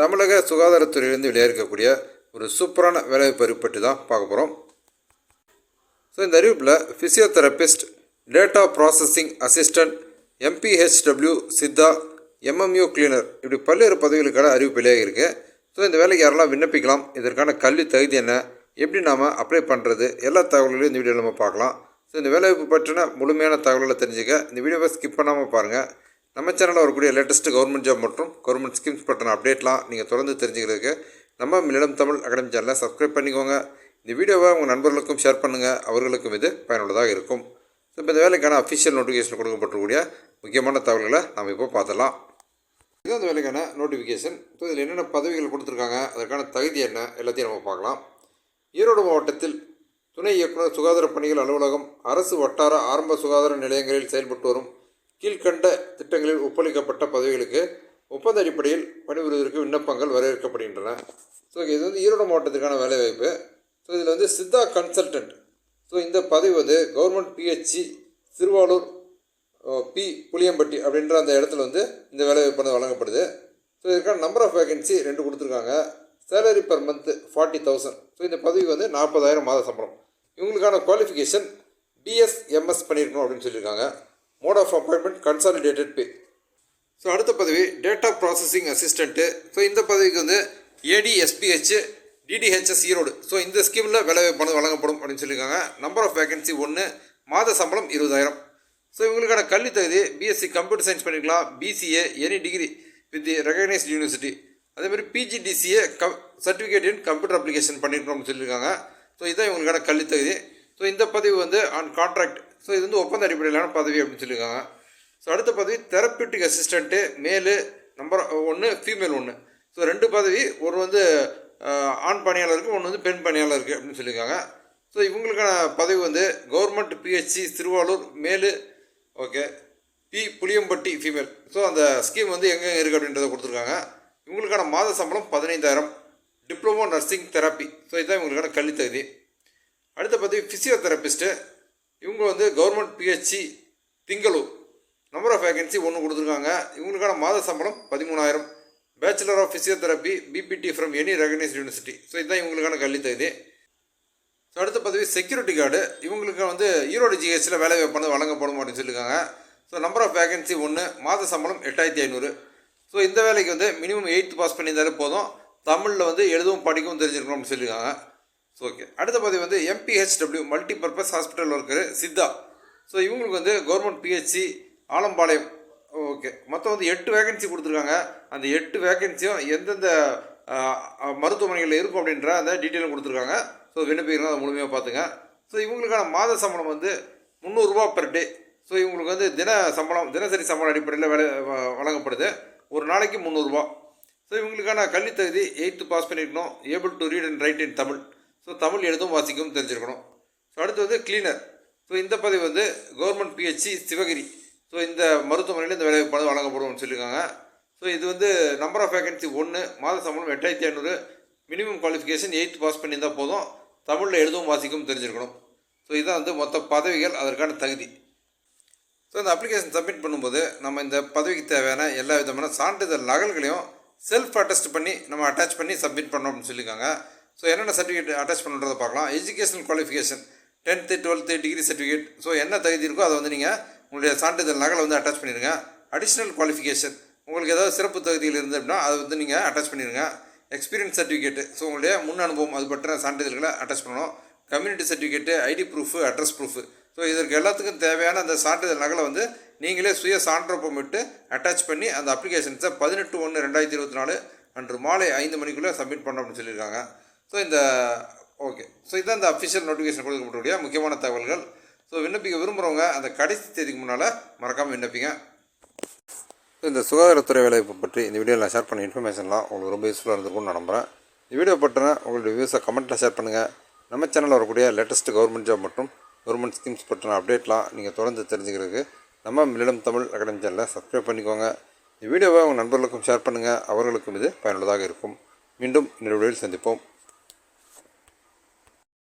தமிழக சுகாதாரத்துறையிலிருந்து வெளியாகக்கூடிய ஒரு சூப்பரான வேலைவாய்ப்பு அறிவு பற்றி தான் பார்க்க போகிறோம் ஸோ இந்த அறிவிப்பில் physiotherapist data processing assistant MPHW Siddha MMU cleaner இப்படி பல்வேறு பதவிகளுக்கான அறிவிப்பு வெளியாகிருக்கு ஸோ இந்த வேலைக்கு யாரெல்லாம் விண்ணப்பிக்கலாம் இதற்கான கல்வி தகுதி என்ன எப்படி நாம் அப்ளை பண்ணுறது எல்லா தகவல்களையும் இந்த வீடியோவில் நம்ம பார்க்கலாம். ஸோ இந்த வேலைவாய்ப்பு பற்றின முழுமையான தகவல்களை தெரிஞ்சுக்க இந்த வீடியோவை ஸ்கிப் பண்ணாமல் பாருங்கள் நம்ம சேனலில் வரக்கூடிய லேட்டஸ்ட் கவர்மெண்ட் ஜாப் மற்றும் கவர்மெண்ட் ஸ்கீம்ஸ் பற்றின அப்டேட்லாம் நீங்கள் தொடர்ந்து தெரிஞ்சுக்கிறதுக்கு நம்ம மில்லிடம் தமிழ் அகாடமி சேனலை சப்ஸ்கிரைப் பண்ணிக்கோங்க. இந்த வீடியோவை உங்கள் நண்பர்களுக்கும் ஷேர் பண்ணுங்கள் அவர்களுக்கும் இது பயனுள்ளதாக இருக்கும். ஸோ இப்போ இந்த வேலைக்கான அஃபிஷியல் நோட்டிஃபிகேஷன் கொடுக்கப்பட்டக்கூடிய முக்கியமான தகவல்களை நம்ம இப்போ பார்த்தலாம் இது அந்த வேலைக்கான நோட்டிஃபிகேஷன் ஸோ இதில் என்னென்ன பதவிகள் கொடுத்துருக்காங்க அதற்கான தகுதி என்ன எல்லாத்தையும் நம்ம பார்க்கலாம். ஈரோடு மாவட்டத்தில் துணை இயக்குநர் சுகாதார பணிகள் அலுவலகம் அரசு வட்டார ஆரம்ப சுகாதார நிலையங்களில் செயல்பட்டு வரும் கீழ்கண்ட திட்டங்களில் ஒப்பளிக்கப்பட்ட பதவிகளுக்கு ஒப்பந்த அடிப்படையில் பணிபுரிவதற்கு விண்ணப்பங்கள் வரவேற்கப்படுகின்றன ஸோ இது வந்து ஈரோடு மாவட்டத்திற்கான வேலைவாய்ப்பு. ஸோ இதில் வந்து சித்தா கன்சல்டன்ட். ஸோ இந்த பதவி வந்து government PHC Thiruvarur P Puliyampatti அப்படின்ற அந்த இடத்துல வந்து இந்த வேலைவாய்ப்பு வந்து வழங்கப்படுது. ஸோ இதுக்கான நம்பர் ஆஃப் வேகன்சி ரெண்டு கொடுத்துருக்காங்க. Salary per month forty thousand so இந்த பதவி வந்து நாற்பதாயிரம் மாத சம்பளம். இவங்களுக்கான குவாலிஃபிகேஷன் பிஎஸ்எம்எஸ் பண்ணியிருக்கணும் அப்படின்னு சொல்லியிருக்காங்க. Mode of appointment consolidated pay so அடுத்த பதவி டேட்டா ப்ராசஸிங் அசிஸ்டண்ட்டு ஸோ இந்த பதவிக்கு வந்து ஏடிஎஸ்பிஹெச் டிடிஹெச்எஸ் ஈரோடு ஸோ இந்த ஸ்கீமில் வேலை பணம் வழங்கப்படும் அப்படின்னு சொல்லியிருக்காங்க. நம்பர் ஆஃப் வேகன்சி ஒன்று மாத சம்பளம் இருபதாயிரம். ஸோ இவங்களுக்கான கல்வி தகுதி பிஎஸ்சி கம்ப்யூட்டர் சயின்ஸ் பண்ணிக்கலாம் BCA any degree with the recognised university அதேமாதிரி PGDCA cum certificate in computer application பண்ணியிருக்கோம்னு சொல்லியிருக்காங்க. ஸோ இதுதான் இவங்களுக்கான கல்வி தகுதி. ஸோ இந்த பதவி வந்து ஆன் கான்ட்ராக்ட் ஸோ இது வந்து ஒப்பந்த அடிப்படையிலான பதவி அப்படின்னு சொல்லியிருக்காங்க. ஸோ அடுத்த பதவி தெரப்பியூட்டிக் அசிஸ்டண்ட்டு மேலு நம்பர் ஒன்று ஃபீமேல் ஒன்று ஸோ ரெண்டு பதவி ஒரு வந்து ஆண் ஆண் பணியாளருக்கு ஒன்று வந்து பெண் பணியாளருக்கு அப்படின்னு சொல்லியிருக்காங்க. ஸோ இவங்களுக்கான பதவி வந்து government PHC Tiruvarur male okay P Puliyampatti female so அந்த ஸ்கீம் வந்து எங்கெங்கே இருக்குது அப்படின்றத கொடுத்துருக்காங்க. இவங்களுக்கான மாத சம்பளம் பதினைந்தாயிரம். டிப்ளமோ நர்சிங் தெரப்பி ஸோ இதுதான் இவங்களுக்கான கல்வித்தகுதி அடுத்த பதவி ஃபிசியோதெரபிஸ்ட்டு இவங்க வந்து government PHC Thingalur. Number of vacancy ஒன்று கொடுத்துருக்காங்க. இவங்களுக்கான மாத சம்பளம் பதிமூணாயிரம். Bachelor of physiotherapy BPT from any recognised university so இதுதான் இவங்களுக்கான கல்வி தகுதி. ஸோ அடுத்த பதவி செக்யூரிட்டி கார்டு இவங்களுக்கு வந்து ஈரோடு ஜிஹெச்சில் வேலை வாய்ப்பு வழங்கப்படும் அப்படின்னு சொல்லியிருக்காங்க. ஸோ நம்பர் ஆஃப் வேகன்சி ஒன்று மாத சம்பளம் எட்டாயிரத்தி ஐநூறு. ஸோ இந்த வேலைக்கு வந்து மினிமம் எயித்து பாஸ் பண்ணியிருந்தாலே போதும். தமிழில் வந்து எழுதவும் படிக்கவும் தெரிஞ்சிருக்கணும் அப்படின்னு சொல்லியிருக்காங்க. ஸோ ஓகே அடுத்த பதவி வந்து MPHW multi purpose hospital worker Siddha. So இவங்களுக்கு வந்து கவர்மெண்ட் பிஹெச்சி ஆலம்பாளையம். ஓகே மொத்தம் வந்து எட்டு வேகன்சி கொடுத்துருக்காங்க. அந்த எட்டு வேகன்சியும் எந்தெந்த மருத்துவமனைகளில் இருக்கும் அப்படின்ற அந்த டீட்டெயிலும் கொடுத்துருக்காங்க. ஸோ விண்ணப்பிக்கிறோம் அதை முழுமையாக பார்த்துங்க. ஸோ இவங்களுக்கான மாத சம்பளம் வந்து முந்நூறுரூவா பெர் டே ஸோ இவங்களுக்கு வந்து தின சம்பளம் தினசரி சம்பளம் அடிப்படையில் வேலை வழங்கப்படுது. ஒரு நாளைக்கு முந்நூறுரூவா ஸோ இவங்களுக்கான கல்வித்தகுதி எயித்து பாஸ் பண்ணியிருக்கணும் able to read and write in Tamil so Tamil எழுதும் வாசிக்கவும் தெரிஞ்சிருக்கணும். ஸோ அடுத்து வந்து கிளீனர் ஸோ இந்த பதவி வந்து கவர்மெண்ட் பிஹெச்சி சிவகிரி. ஸோ இந்த மருத்துவமனையில் இந்த வேலை பணம் வழங்கப்படும்னு சொல்லியிருக்காங்க. ஸோ இது வந்து நம்பர் ஆஃப் வேகன்சி ஒன்று மாத சம்பளம் எட்டாயிரத்தி ஐநூறு மினிமம் குவாலிஃபிகேஷன் எயித் பாஸ் பண்ணியிருந்தால் போதும். தமிழில் எழுதவும் வாசிக்கவும் தெரிஞ்சிருக்கணும். ஸோ இதுதான் வந்து மொத்த பதவிகள் அதற்கான தகுதி. ஸோ இந்த அப்ளிகேஷன் சப்மிட் பண்ணும்போது நம்ம இந்த பதவிக்கு தேவையான எல்லா விதமான சான்றிதழ் நகல்களையும் செல்ஃப் அட்டஸ்ட் பண்ணி நம்ம அட்டாச் பண்ணி சப்மிட் பண்ணோம் அப்படின்னு சொல்லியிருக்காங்க. ஸோ என்னென்ன சர்டிஃபிகேட் அட்டாச் பண்ணுறதை பார்க்கலாம். Educational qualification tenth twelfth degree certificate so என்ன தகுதி இருக்கோ அதை வந்து நீங்கள் உங்களுடைய சான்றிதழ் நகலை வந்து அட்டாச் பண்ணிடுங்க அடிஷ்னல் குவாலிஃபிகேஷன் உங்களுக்கு ஏதாவது சிறப்பு தகுதியில் இருந்து அப்படின்னா அதை வந்து நீங்கள் அட்டாச் பண்ணிடுங்க எக்ஸ்பீரியன்ஸ் சர்டிஃபிகேட்டு ஸோ உங்களுடைய முன் அனுபவம் அது பற்றின சான்றிதழ்களை அட்டாச் பண்ணணும். Community certificate ID proof address proof so இதற்கு எல்லாத்துக்கும் தேவையான அந்த சான்றிதழ் நகலை வந்து நீங்களே சுய சான்றொப்பம் விட்டு அட்டாச் பண்ணி அந்த அப்ளிகேஷன்ஸை பதினெட்டு ஒன்று ரெண்டாயிரத்தி இருபத்தி நாலு அன்று மாலை ஐந்து மணிக்குள்ளே சப்மிட் பண்ண அப்படின்னு சொல்லியிருக்காங்க. ஸோ இந்த ஓகே ஸோ இதான் இந்த அஃபிஷியல் நோட்டிஃபிகேஷன் கொடுக்கப்படக்கூடிய முக்கியமான தகவல்கள். ஸோ விண்ணப்பிக்க விரும்புகிறவங்க அந்த கடைசி தேதிக்கு முன்னால் மறக்காமல் விண்ணப்பிங்க. இந்த சுகாதாரத்துறை வேலைவாய்ப்பு பற்றி இந்த வீடியோவில் நான் ஷேர் பண்ண இன்ஃபர்மேஷன்லாம் உங்களுக்கு ரொம்ப யூஸ்ஃபுல்லாக இருந்திருக்கும்னு நான் நம்புகிறேன் இந்த வீடியோ பற்றின உங்களுடைய வியூஸை கமெண்ட்டில் ஷேர் பண்ணுங்கள் நம்ம சேனலில் வரக்கூடிய லேட்டஸ்ட் கவர்மெண்ட் ஜாப் மற்றும் கவர்மெண்ட் ஸ்கீம்ஸ் பற்றின அப்டேட்லாம் நீங்கள் தொடர்ந்து தெரிஞ்சுக்கிறதுக்கு நம்ம மில்லிடம் தமிழ் அகாடமி சேனலை சப்ஸ்கிரைப் பண்ணிக்கோங்க. இந்த வீடியோவை உங்கள் நண்பர்களுக்கும் ஷேர் பண்ணுங்கள் அவர்களுக்கும் இது பயனுள்ளதாக இருக்கும். மீண்டும் இன்னொரு வீடியோவில் சந்திப்போம்.